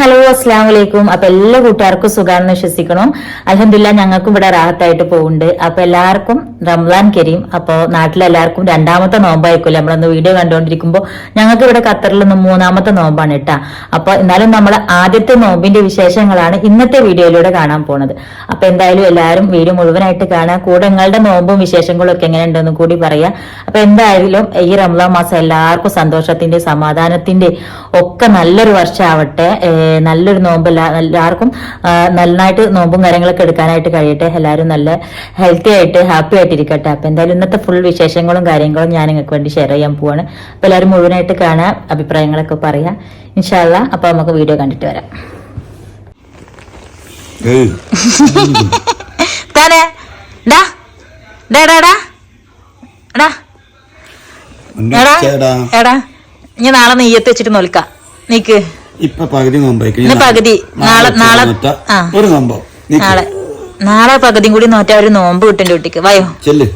hello. അസ്സാം വലൈക്കും അപ്പൊ എല്ലാ കൂട്ടുകാർക്കും സുഖാണെന്ന് വിശ്വസിക്കണം അലഹമില്ല ഞങ്ങൾക്കും ഇവിടെ റാഹത്തായിട്ട് പോകുന്നുണ്ട് അപ്പൊ എല്ലാവർക്കും റംസാൻ കരീം. അപ്പൊ നാട്ടിലെല്ലാവർക്കും രണ്ടാമത്തെ നോമ്പായിരിക്കുമല്ലോ? നമ്മളൊന്ന് വീഡിയോ കണ്ടുകൊണ്ടിരിക്കുമ്പോൾ ഞങ്ങൾക്ക് ഇവിടെ ഖത്തറിൽ നിന്ന് മൂന്നാമത്തെ നോമ്പാണ് കേട്ടാ. അപ്പൊ എന്നാലും നമ്മൾ ആദ്യത്തെ നോമ്പിന്റെ വിശേഷങ്ങളാണ് ഇന്നത്തെ വീഡിയോയിലൂടെ കാണാൻ പോണത്. അപ്പൊ എന്തായാലും എല്ലാവരും വീഡിയോ മുഴുവനായിട്ട് കാണാം കൂടെ നിങ്ങളുടെ നോമ്പും വിശേഷങ്ങളും ഒക്കെ എങ്ങനെയുണ്ടെന്നും കൂടി പറയാം അപ്പൊ എന്തായാലും ഈ റംസാൻ മാസം എല്ലാവർക്കും സന്തോഷത്തിന്റെ സമാധാനത്തിന്റെ ഒക്കെ നല്ലൊരു വർഷമാവട്ടെ. ഏഹ് നല്ലൊരു നോമ്പ് എല്ലാവർക്കും നന്നായിട്ട് നോമ്പും കാര്യങ്ങളൊക്കെ എടുക്കാനായിട്ട് കഴിയട്ടെ. എല്ലാവരും നല്ല ഹെൽത്തി ആയിട്ട് ഹാപ്പി ആയിട്ട് ഇരിക്കട്ടെ അപ്പൊ എന്തായാലും ഇന്നത്തെ ഫുൾ വിശേഷങ്ങളും കാര്യങ്ങളും ഞാൻ നിങ്ങൾക്ക് വേണ്ടി ഷെയർ ചെയ്യാൻ പോവാണ്. അപ്പൊ എല്ലാവരും മുഴുവനായിട്ട് കാണാം അഭിപ്രായങ്ങളൊക്കെ പറയാം ഇൻഷാല്ല അപ്പൊ നമുക്ക് വീഡിയോ കണ്ടിട്ട് വരാം. താനേ ഡാ ഡാ ഡാ ഡാ. എടാ എടാ എടാ ഇനി നാളെ നെയ്യത്ത് വെച്ചിട്ട് നോൽക്കാം. നീക്ക്. ഇപ്പൊ പകുതി നോമ്പായിരിക്കും. പകുതി. നാളെ നാളെ ഒരു നോമ്പോ? നീ നാളെ നാളെ പകുതിയും കൂടി നോറ്റാ ഒരു നോമ്പ് കിട്ടും കുട്ടിക്ക് വയോ? ചെല്ല്.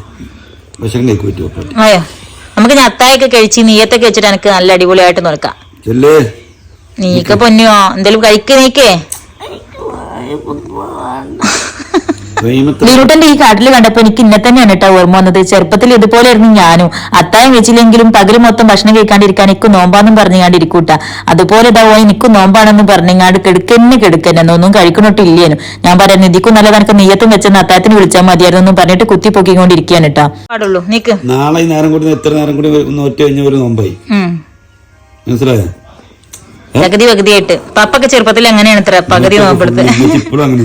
വയോ? നമുക്ക് ഞത്തായൊക്കെ അത്തായൊക്കെ കഴിച്ച് നീയത്തൊക്കെ വെച്ചിട്ട് എനിക്ക് നല്ല അടിപൊളിയായിട്ട് നോക്കാം ചെല്ല്. നീക്ക പൊന്നിയോ? എന്തെങ്കിലും കഴിക്ക് നീക്കേ. റഹീമത്ത് ഈ കാട്ടിൽ കണ്ടപ്പോ എനിക്ക് ഇന്നെ തന്നെയാണ് കേട്ടോ ഓർമ്മ വന്നത്. ചെറുപ്പത്തിൽ ഇതുപോലെ ആയിരുന്നു ഞാനും. അത്തായം വെച്ചില്ലെങ്കിലും പകൽ മൊത്തം ഭക്ഷണം കഴിക്കാണ്ടിരിക്കാൻ എനിക്ക് നോമ്പാന്നും പറഞ്ഞുകാണ്ടിരിക്കൂട്ട അതുപോലെ ഇതാ ഓ എനിക്ക് നോമ്പാണെന്ന് പറഞ്ഞങ്ങാണ്ട് കെടുക്കന്നെ കെടുക്കന്നെ. ഒന്നും കഴിക്കണോട്ടില്ലേനും. ഞാൻ പറയാം നിധിക്കും നല്ല നിനക്ക് നെയ്യത്തും വെച്ചെന്ന് അത്തായത്തിന് വിളിച്ചാൽ മതിയായിരുന്നു എന്നും പറഞ്ഞിട്ട് കുത്തി പൊക്കിക്കൊണ്ടിരിക്കുകയാണ് കേട്ടോ പാടുള്ളൂ. നീക്ക്. നാളെ ഈ നേരം കൂടി എത്ര നേരം കൂടി നോറ്റ് കഴിഞ്ഞ ഒരു നോമ്പായി? മനസ്സിലായോ? പകുതി പകുതിയായിട്ട്. പപ്പൊക്കെ ചെറുപ്പത്തിൽ എങ്ങനെയാണ് ഇത്ര പകുതി നോമ്പെടുത്ത് ഇപ്പോഴും അങ്ങനെ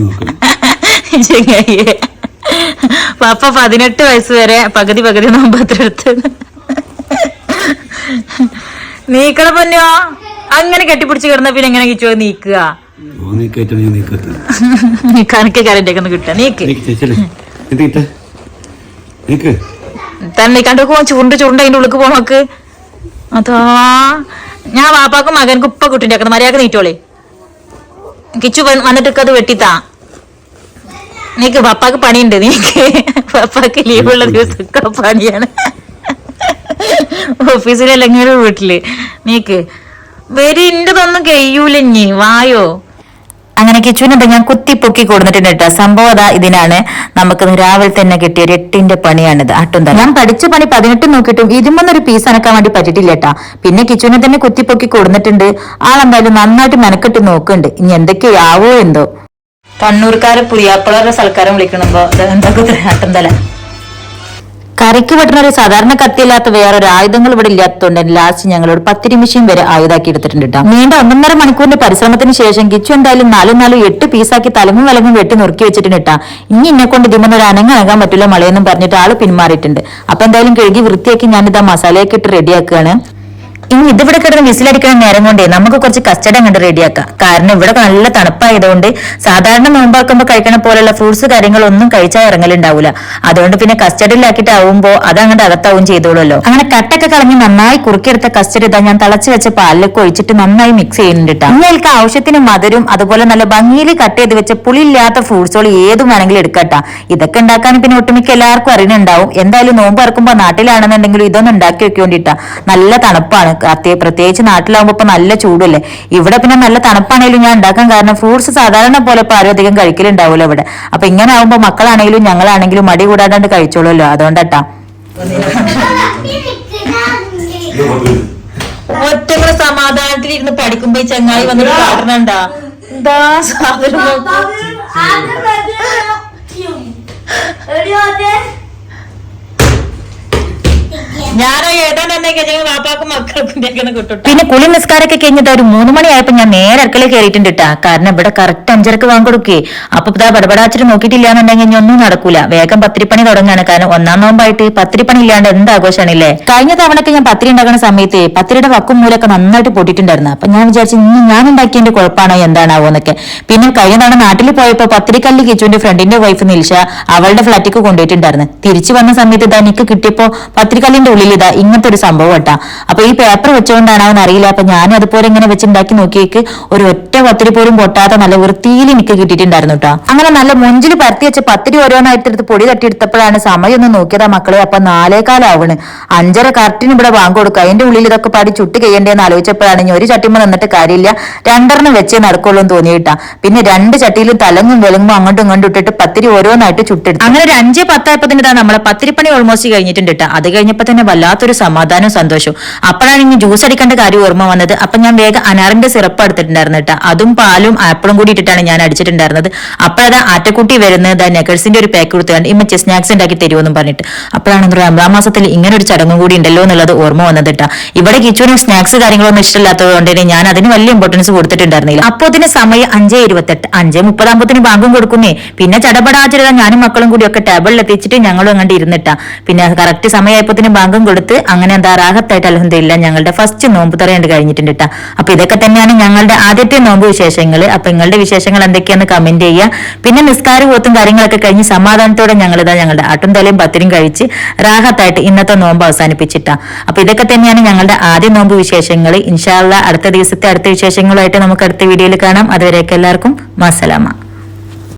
ചെങ്ങായിയെ. പപ്പ പതിനെട്ട് വയസ്സ് വരെ പകുതി പകുതി നോമ്പത്ര എടുത്തത് നീക്കണ പൊന്നോ? അങ്ങനെ കെട്ടിപ്പിടിച്ച് കിടന്ന പിന്നെ എങ്ങനെ കിച്ചോ നീക്കുക. കണക്ക് കരണ്ടൊക്കെ ഒന്ന് കിട്ടുക. നീക്ക്. തന്നെ കണ്ടു പോ ചുരുണ്ട് ചുരുണ്ട് അതിന്റെ ഉള്ളിക്ക് നമുക്ക് അതാ? ഞാൻ വാപ്പാക്കും മകൻക്കും ഉപ്പ കുട്ടിന്റെ ആക്കണം മര്യാദ നീറ്റോളെ. കിച്ചു വന്നിട്ട് അത് വെട്ടിത്താ. നീക്ക് പപ്പാക്ക് പണിയുണ്ട് നീക്ക്. പപ്പാക്ക് ലീവുള്ള ദിവസമൊക്കെ പണിയാണ്. ഓഫീസിലല്ലെങ്കിൽ വീട്ടിൽ. നീക്ക്. വരിണ്ടതൊന്നും കഴിയൂല ഇനി വായോ. അങ്ങനെ കിച്ചുവിനെ ഞാൻ കുത്തി പൊക്കി കൊടുത്തിട്ടുണ്ട് കേട്ടോ. സംഭവം അതാ ഇതിനാണ്. നമുക്ക് രാവിലെ തന്നെ കിട്ടിയ ഒരു എട്ടിന്റെ പണിയാണിത്. ആട്ടും ഞാൻ പഠിച്ച പണി പതിനെട്ട് നോക്കിയിട്ടും ഇതിമൊന്നൊരു പീസ് അനക്കാൻ വേണ്ടി പറ്റിയിട്ടില്ല കേട്ടാ. പിന്നെ കിച്ചുവിനെ തന്നെ കുത്തി പൊക്കി കൊടുത്തിട്ടുണ്ട് ആളെന്തായാലും നന്നായിട്ട് മെനക്കെട്ട് നോക്കുന്നുണ്ട്. ഇനി എന്തൊക്കെയാവോ എന്തോ. കണ്ണൂർക്കാരെ പുതിയാപ്പിളരുടെ സൽക്കാരം വിളിക്കണമ്പോ എന്തൊക്കെ ആട്ടും തല? കരയ്ക്ക് വെട്ടുന്ന ഒരു സാധാരണ കത്തിയില്ലാത്ത വേറൊരു ആയുധങ്ങൾ ഇവിടെ ഇല്ലാത്തതുകൊണ്ട് ലാസ്റ്റ് ഞങ്ങളോട് പത്തിരി മെഷീൻ വരെ ആയുധാക്കി എടുത്തിട്ടുണ്ട് കേട്ടോ നീണ്ട ഒന്നൊന്നര മണിക്കൂറിന്റെ പരിശ്രമത്തിന് ശേഷം കിച്ചു എന്തായാലും നാലും നാലും എട്ട് പീസാക്കി തലങ്ങും വിലങ്ങും വെട്ടി നുറുക്കി വെച്ചിട്ടുണ്ട് കേട്ടാ ഇനി എന്നെ കൊണ്ട് ഇതിമെന്ന് ഒരു അനങ്ങ് അനങ്ങാൻ പറ്റില്ല മളയെന്നും പറഞ്ഞിട്ട് ആൾ പിന്മാറിയിട്ടുണ്ട്. അപ്പൊ എന്തായാലും കഴുകി വൃത്തിയാക്കി ഞാനിതാ മസാലയൊക്കെ ഇട്ട് റെഡിയാക്കുകയാണ് ഇനി ഇതിവിടെ കിടന്ന് വിസിലടിക്കുന്ന നേരം കൊണ്ടേ നമുക്ക് കുറച്ച് കസ്റ്റഡ് അങ്ങോട്ട് റെഡിയാക്കാം കാരണം ഇവിടെ നല്ല തണുപ്പായതുകൊണ്ട് സാധാരണ നോമ്പാക്കുമ്പോൾ കഴിക്കണ പോലുള്ള ഫ്രൂട്ട്സ് കാര്യങ്ങളൊന്നും കഴിച്ചാൽ ഇറങ്ങലുണ്ടാവില്ല അതുകൊണ്ട് പിന്നെ കസ്റ്റഡിലാക്കിയിട്ടാവുമ്പോൾ അത് അങ്ങോട്ട് അകത്താവും ചെയ്തോളൂല്ലോ അങ്ങനെ കട്ടൊക്കെ കളഞ്ഞ് നന്നായി കുറുക്കിയെടുത്ത കസ്റ്റഡ് ഇതാ ഞാൻ തിളച്ച് വെച്ച പാലിലൊക്കെ ഒഴിച്ചിട്ട് നന്നായി മിക്സ് ചെയ്യുന്നുണ്ട് നിങ്ങൾക്ക് ആവശ്യത്തിന് മധുരം അതുപോലെ നല്ല ഭംഗിയിൽ കട്ട് ചെയ്ത് വെച്ച പുളിയില്ലാത്ത ഫ്രൂട്ട്സുകൾ ഏതും വേണമെങ്കിലും എടുക്കട്ടാ ഇതൊക്കെ ഉണ്ടാക്കാൻ പിന്നെ ഒട്ടുമിക്ക എല്ലാവർക്കും അറിയുന്നുണ്ടാവും എന്തായാലും നോമ്പ് ഇറക്കുമ്പോൾ നാട്ടിലാണെന്നുണ്ടെങ്കിലും ഇതൊന്നും ഉണ്ടാക്കി വെക്കേണ്ടിട്ടാ നല്ല തണുപ്പാണ്. പ്രത്യേകിച്ച് നാട്ടിലാവുമ്പോ ഇപ്പൊ നല്ല ചൂടല്ലേ ഇവിടെ പിന്നെ നല്ല തണുപ്പാണെങ്കിലും ഞാൻ ഉണ്ടാക്കാൻ കാരണം ഫ്രൂട്ട്സ് സാധാരണ പോലെ ഇപ്പൊ ആരും അധികം കഴിക്കലുണ്ടാവില്ല ഇവിടെ അപ്പൊ ഇങ്ങനെ ആവുമ്പോ മക്കളാണെങ്കിലും ഞങ്ങളാണെങ്കിലും മടി കൂടാണ്ട് കഴിച്ചോളൂല്ലോ അതുകൊണ്ടട്ടാ ഒറ്റ സമാധാനത്തിൽ ഇരുന്ന് പഠിക്കുമ്പോ ചങ്ങായി വന്നിട്ട് കാട്ടണണ്ടാ എന്താ സാധനം നോക്ക്. പിന്നെ കുളി നിസ്കാരമൊക്കെ കഴിഞ്ഞിട്ട് ഒരു മൂന്ന് മണിയായപ്പോ ഞാൻ നേരെ അടുക്കളയിൽ കയറിയിട്ടുണ്ട് ട്ടാ. കാരണം ഇവിടെ കറക്റ്റ് അഞ്ചരക്ക് വാങ്ങിക്കൊടുക്കേ അപ്പൊ ഇതാ ബടബടാച്ചിട്ട് നോക്കിയിട്ടില്ല എന്നുണ്ടെങ്കിൽ ഇനി ഒന്നും നടക്കൂല. വേഗം പത്തിരിപ്പണി തുടങ്ങാണ്. കാരണം ഒന്നാം നോമ്പായിട്ട് പത്തിരിപ്പണി ഇല്ലാണ്ട് എന്ത് ആഘോഷമാണല്ലേ കഴിഞ്ഞ തവണയൊക്കെ ഞാൻ പത്തിരി ഉണ്ടാക്കുന്ന സമയത്ത് പത്തിരിയുടെ വക്കും മൂലൊക്കെ നന്നായിട്ട് പൊട്ടിയിട്ടുണ്ടായിരുന്നു. അപ്പൊ ഞാൻ വിചാരിച്ചു ഇനി ഞാൻ ഉണ്ടാക്കിയതിന്റെ കുഴപ്പമാണോ എന്താണാവോ എന്നൊക്കെ. പിന്നെ കഴിഞ്ഞ തവണ നാട്ടിൽ പോയപ്പോ പത്തിരിക്കല്ല് കിച്ചുവിന്റെ ഫ്രണ്ടിന്റെ വൈഫ് നിൽഷ അവളുടെ ഫ്ലാറ്റിക്ക് കൊണ്ടുപോയിട്ടുണ്ടായിരുന്നു. തിരിച്ചു വന്ന സമയത്ത് ഇതാ എനിക്ക് കിട്ടിയപ്പോ പത്തിരിക്കല്ലിന്റെ ഉള്ളിൽ ഉള്ളിൽ ഇതാ ഇങ്ങനത്തെ ഒരു സംഭവം കേട്ടാ. അപ്പൊ ഈ പേപ്പർ വെച്ചുകൊണ്ടാണ് അവൻ അറിയില്ല. അപ്പൊ ഞാൻ അതുപോലെ ഇങ്ങനെ വെച്ചുണ്ടാക്കി നോക്കിയേക്ക് ഒരു ഒറ്റ പത്തിരി പോലും പൊട്ടാത്ത നല്ല വൃത്തിയിൽ എനിക്ക് കിട്ടിയിട്ടുണ്ടായിരുന്നു കേട്ടോ. അങ്ങനെ നല്ല മുഞ്ചിൽ പരത്തി വെച്ച് പത്തിരി ഓരോന്നായിട്ട് എടുത്ത് പൊടി തട്ടിയെടുത്തപ്പോഴാണ് സമയം ഒന്ന് നോക്കിയതാ മക്കളെ. അപ്പൊ നാലേകാലാവണ്. അഞ്ചര കറക്റ്റിന് ഇവിടെ വാങ്ങി കൊടുക്കുക അതിന്റെ ഉള്ളിൽ ഇതൊക്കെ പാടി ചുട്ട് കഴിയണ്ടേന്ന് ആലോചിച്ചപ്പോഴാണ് ഇനി ഒരു ചട്ടിമ്മ നിന്നിട്ട് കാര്യമില്ല. രണ്ടെണ്ണം വെച്ചേ നടക്കുള്ളൂ എന്ന് തോന്നിയിട്ടാ പിന്നെ രണ്ട് ചട്ടിയിൽ തലങ്ങും വിലങ്ങും അങ്ങോട്ടും ഇങ്ങോട്ടും ഇട്ടിട്ട് പത്തിരി ഓരോന്നായിട്ട് ചുട്ടെടുത്തു. അങ്ങനെ ഒരു അഞ്ച് പത്തായപ്പോ തന്നെ നമ്മളെ പത്തിരിപ്പണി ഓൾമോസ്റ്റ് കഴിഞ്ഞിട്ടുണ്ട് ട്ടോ. അത് കഴിഞ്ഞപ്പോ തന്നെ വല്ലാത്തൊരു സമാധാനവും സന്തോഷവും. അപ്പോഴാണ് ഇനി ജ്യൂസ് അടിക്കേണ്ട കാര്യം ഓർമ്മ വന്നത്. അപ്പൊ ഞാൻ വേഗം അനാറിന്റെ സിറപ്പ് എടുത്തിട്ടുണ്ടായിരുന്നു കേട്ടോ. അതും പാലും ആപ്പിളും കൂടി ഇട്ടിട്ടാണ് ഞാൻ അടിച്ചിട്ടുണ്ടായിരുന്നത്. അപ്പോഴതാ ആറ്റക്കുട്ടി വരുന്നത്. നെക്കേഴ്സിന്റെ ഒരു പാക്ക് കൊടുത്തുകൊണ്ട് ഇമ്മച്ച സ്നാക്സ് ഉണ്ടാക്കി തരുമെന്നും പറഞ്ഞിട്ട്. അപ്പോഴാണ് റംസാൻ മാസത്തിൽ ഇങ്ങനെ ഒരു ചടങ്ങും കൂടി ഉണ്ടല്ലോ എന്നുള്ളത് ഓർമ്മ വന്നത് കേട്ടോ. ഇവിടെ കിച്ചുവിനും സ്നാക്സ് കാര്യങ്ങളൊന്നും ഇഷ്ടമില്ലാത്തത് കൊണ്ട് തന്നെ ഞാൻ അതിന് വലിയ ഇമ്പോർട്ടൻസ് കൊടുത്തിട്ടുണ്ടായിരുന്നില്ല. അപ്പോ അതിന് സമയം അഞ്ചേ ഇരുപത്തെട്ട്. അഞ്ചേ മുപ്പതാകുമ്പത്തിന് ബാങ്കും കൊടുക്കുന്നേ. പിന്നെ ചടപടാചരിത ഞാനും മക്കളും കൂടി ഒക്കെ ടേബിളിൽ എത്തിച്ചിട്ട് ഞങ്ങളും അങ്ങോട്ട് ഇരുന്നിട്ടാ. പിന്നെ കറക്റ്റ് സമയമായപ്പോത്തിന് ബാങ്കും കൊടുത്ത് അങ്ങനെ എന്താ റാഹത്തായിട്ട് ഇല്ല ഞങ്ങളുടെ ഫസ്റ്റ് നോമ്പ് തറയുണ്ട് കഴിഞ്ഞിട്ടുണ്ട് കേട്ടോ അപ്പൊ ഇതൊക്കെ തന്നെയാണ് ഞങ്ങളുടെ ആദ്യത്തെ നോമ്പ് വിശേഷങ്ങൾ അപ്പൊ നിങ്ങളുടെ വിശേഷങ്ങൾ എന്തൊക്കെയാന്ന് കമന്റ് ചെയ്യുക. പിന്നെ നിസ്കാര പോത്തും കാര്യങ്ങളൊക്കെ കഴിഞ്ഞ് സമാധാനത്തോടെ ഞങ്ങൾ ഇതാ ഞങ്ങളുടെ ആട്ടും തലയും പത്തിരിയും കഴിച്ച് റാഹത്തായിട്ട് ഇന്നത്തെ നോമ്പ് അവസാനിപ്പിച്ചിട്ടാ. അപ്പൊ ഇതൊക്കെ തന്നെയാണ് ഞങ്ങളുടെ ആദ്യ നോമ്പ് വിശേഷങ്ങൾ ഇൻഷാല്ല അടുത്ത ദിവസത്തെ അടുത്ത വിശേഷങ്ങളുമായിട്ട് നമുക്ക് അടുത്ത വീഡിയോയിൽ കാണാം. അതുവരെയൊക്കെ എല്ലാവർക്കും മസലാമ.